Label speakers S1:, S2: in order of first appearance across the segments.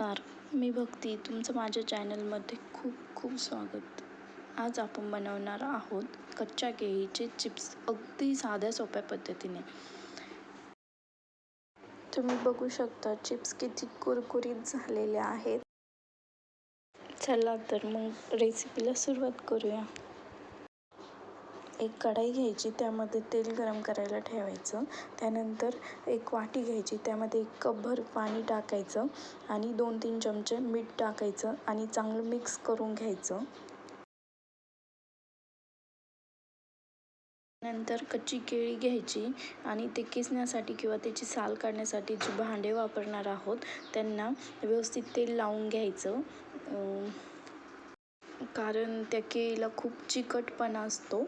S1: नमस्कार. मी भक्ती. तुमचं माझ्या चॅनलमध्ये खूप खूप स्वागत. आज आपण बनवणार आहोत कच्च्या केळीचे चिप्स. अगदी साध्या सोप्या पद्धतीने. तुम्ही बघू शकता चिप्स किती कुरकुरीत झालेले आहेत. चला तर मग रेसिपीला सुरुवात करूया. एक कढाई घ्यायची त्यामध्ये तेल गरम करायला ठेवायचं. त्यानंतर एक वाटी घ्यायची त्यामध्ये एक कपभर पाणी टाकायचं आणि दोन तीन चमचे मीठ टाकायचं आणि चांगलं मिक्स करून घ्यायचं. नंतर कच्ची केळी घ्यायची आणि ते किसण्यासाठी किंवा त्याची साल काढण्यासाठी जी भांडे वापरणार आहोत त्यांना व्यवस्थित तेल लावून घ्यायचं. कारण त्या केळीला खूप चिकटपणा असतो.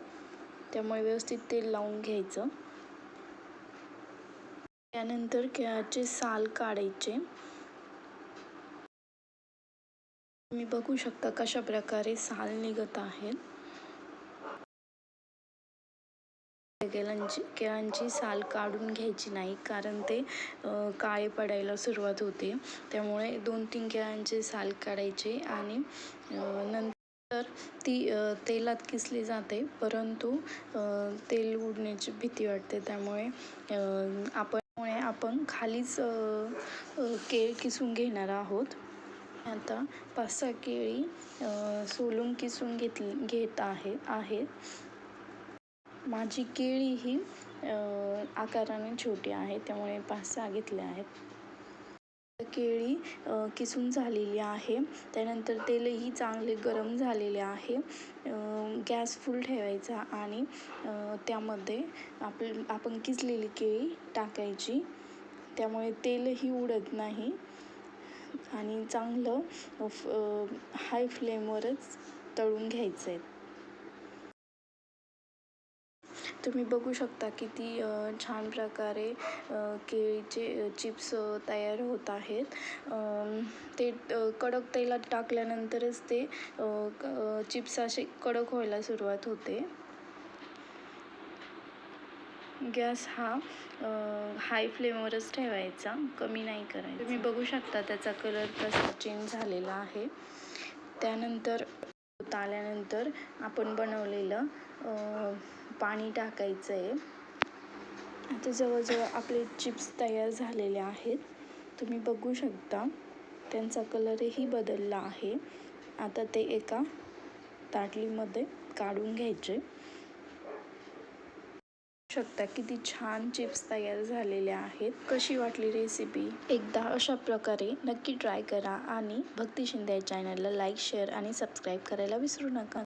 S1: त्यामुळे व्यवस्थित तेल लावून घ्यायचं. त्यानंतर केळाचे साल काढायचे. तुम्ही बघू शकता कशा प्रकारे साल निघत आहेत. केळांची केळांची साल काढून घ्यायची नाही कारण ते काळे पडायला सुरुवात होते. त्यामुळे दोन तीन केळांचे साल काढायचे आणि नंतर तर ती तेलात किसली जाते परंतु तेल उडण्याची भीती वाटते. त्यामुळे आपण आपण खालीच केळ किसून घेणार आहोत. आता पाच सहा केळी सोलून किसून घेतली घेत आहे आहेत. माझी केळी ही आकाराने छोटी आहे त्यामुळे पाच सहा घेतले आहेत. केळी किसून झालेली आहे. त्यानंतर तेलही चांगले गरम झालेले आहे. गॅस फुल ठेवायचा आणि त्यामध्ये आप आपण किसलेली केळी टाकायची. त्यामुळे तेलही उडत नाही. आणि चांगलं हाय फ्लेमवरच तळून घ्यायचं आहे तुम्ही बघू शकता किती छान प्रकारे केळीचे चिप्स तयार होत आहेत. ते कडक तेलात टाकल्यानंतरच ते चिप्स असे कडक व्हायला सुरुवात होते. गॅस हा हाय फ्लेमवरच ठेवायचा कमी नाही करायचा. तुम्ही बघू शकता त्याचा कलर कसा चेंज झालेला आहे. त्यानंतर आल्यानंतर आपण बनवलेलं पाणी टाकायचं आहे आता जवळजवळ आपले चिप्स तयार झालेले आहेत. तुम्ही बघू शकता त्यांचा कलरही बदलला आहे. आता ते एका ताटलीमध्ये काढून घ्यायचे. शकता किती छान चिप्स तयार झालेले आहेत. कशी वाटली रेसिपी एकदा अशा प्रकारे नक्की ट्राय करा आणि भक्ती शिंदे चॅनलला लाईक शेअर आणि सबस्क्राईब करायला विसरू नका.